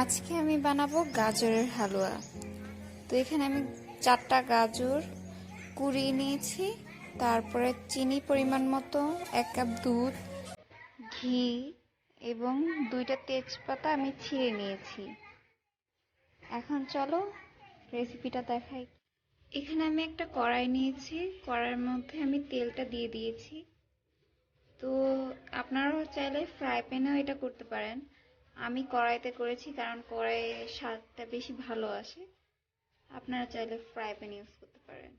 আজকে আমি বানাবো গাজরের হালুয়া। তো এখানে আমি চারটা গাজর কুড়িয়ে নিয়েছি, তারপরে চিনি পরিমাণ মতো, এক কাপ দুধ, ঘি এবং দুইটা তেজপাতা আমি ছিঁড়ে নিয়েছি। এখন চলো রেসিপিটা দেখাই। এখানে আমি একটা কড়াই নিয়েছি, কড়াইয়ের মধ্যে আমি তেলটা দিয়ে দিয়েছি। তো আপনারাও চাইলে ফ্রাই প্যানেও এটা করতে পারেন। আমি কড়াইতে করেছি কারণ কড়াইয়ে স্বাদটা বেশি ভালো আসে। আপনারা চাইলে ফ্রাই প্যান ইউজ করতে পারেন।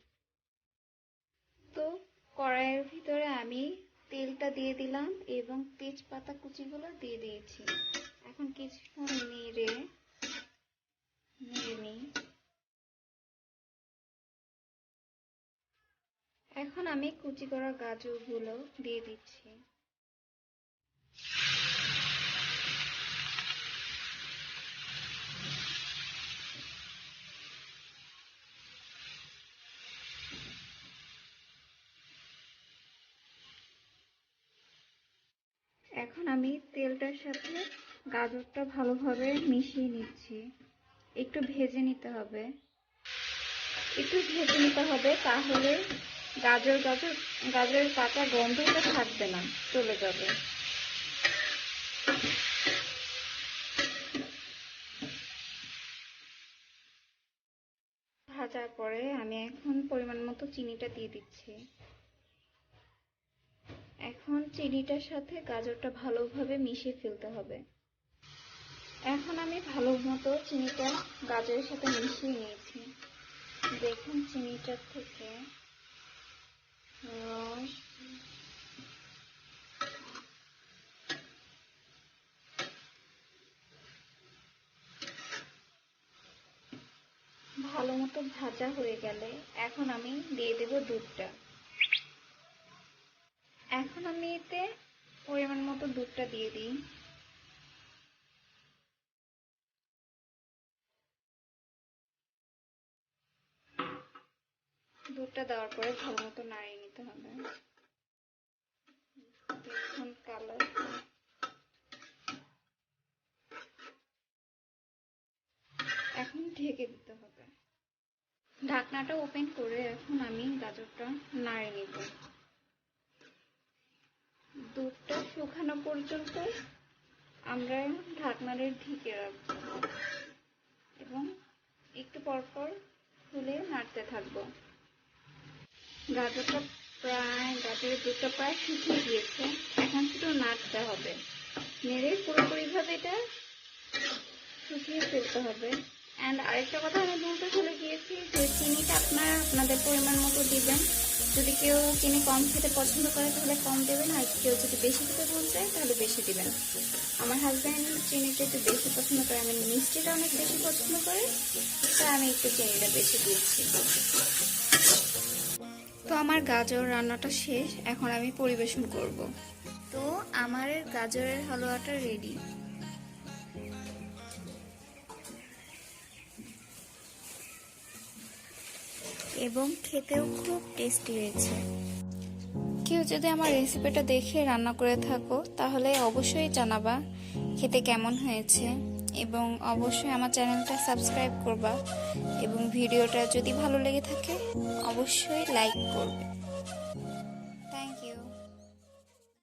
তো কড়াইয়ের ভিতরে আমি তেলটা দিয়ে দিলাম এবং তেজপাতা কুচিগুলো দিয়ে দিয়েছি। এখন কিছুক্ষণ নেড়ে নেড়ে নিই। এখন আমি কুচি করা গাজরগুলো দিয়ে দিচ্ছি এখন আমি তেলটার সাথে গাজরটা ভালোভাবে মিশিয়ে নিচ্ছি। একটু ভেজে নিতে হবে। একটু ভেজে নিতে হবে তাহলে গাজর গাজর, গাজরের কাঁচা গন্ধটা থাকবে না, চলে যাবে। ভাজার পরে আমি এখন পরিমাণ মতো চিনিটা দিয়ে দিচ্ছি। এখন চিনিটার সাথে গাজরটা ভালোভাবে মিশিয়ে ফেলতে হবে। এখন আমি ভালো মতো চিনিটা গাজরের সাথে মিশিয়ে নিয়েছি। দেখুন চিনিটার থেকে রস ভালো মতো ভাজা হয়ে গেলে এখন আমি দিয়ে দেব দুধটা। এখন আমি এতে পরিমাণ মতো দুধটা দিয়ে দিই। দুধটা দেওয়ার পরে ভালো মতো নাড়িয়ে নিতে হবে। এখন ঢেকে দিতে হবে। ঢাকনাটা ওপেন করে এখন আমি গাজরটা নাড়িয়ে নিব। দুধটা শুকানো পর্যন্ত আমরা ঢাকনাটা ঢেকে রাখব এবং একটু পর পর খুলে নাড়তে থাকব। গাজরটা প্রায়, গাজরের দুধটা প্রায় শুকিয়ে গিয়েছে। এখন শুধু নাড়তে হবে। নেড়ে পুরোপুরিভাবে এটা শুকিয়ে ফেলতে হবে। অ্যান্ড আরেকটা কথা আমি বলতে ভুলে গিয়েছি যে চিনিটা আপনারা আপনাদের পরিমাণ মতো দিবেন। যদি কেউ চিনি কম খেতে পছন্দ করে, তাহলে কম দেবেন, আর কেউ যদি বেশি খেতে মন চায়, তাহলে বেশি দেবেন। আমার হাজব্যান্ড চিনিটা একটু বেশি পছন্দ করে, আমি মিষ্টিটা অনেক বেশি পছন্দ করে তাই আমি একটু চিনিটা বেশি দিচ্ছি। তো আমার গাজর রান্নাটা শেষ, এখন আমি পরিবেশন করব। তো আমার গাজরের হালুয়াটা রেডি এবং খেতেও খুব টেস্টি হয়েছে। কেউ যদি আমার রেসিপিটা দেখে রান্না করে থাকো, তাহলে অবশ্যই জানাবা খেতে কেমন হয়েছে এবং অবশ্যই আমার চ্যানেলটা সাবস্ক্রাইব করবা এবং ভিডিওটা যদি ভালো লেগে থাকে, অবশ্যই লাইক করবে।